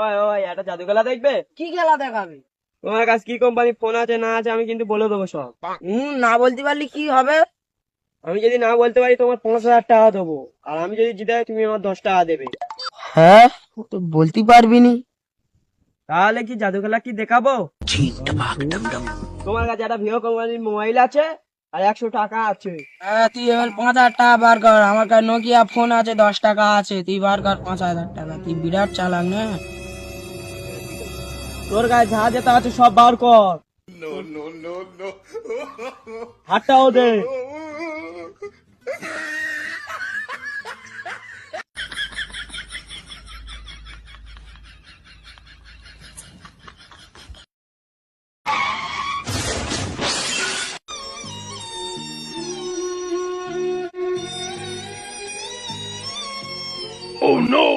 ওই ওই একটা জাদু খেলা দেখবে? কি খেলা দেখাবে? তোমার কাছে কি কোম্পানি ফোন আছে না আছে আমি কিন্তু বলে দেবো সব। হুম না বলতে পারলি কি হবে? আমি যদি না বলতে পারি তোমার পাঁচ হাজার টাকা দেবো। আর আমি যদি জিতে তুমি আমার দশ টাকা দেবে। হ্যাঁ? তো বলতে পারবি নি। তাহলে কি জাদু খেলা কি দেখাবো? তোমার কাছে একটা ভিভো কোম্পানির মোবাইল আছে আর একশো টাকা আছে। হ্যাঁ তুই এবার পাঁচ হাজার টাকা বার কর। আমার কাছে নোকিয়া ফোন আছে দশ টাকা আছে। তুই বার কর পাঁচ হাজার টাকা। তুই বিরাট চালাক না? তোর গায়ে যা যেটা আছে সব বার কর হাতটাও দে Oh no!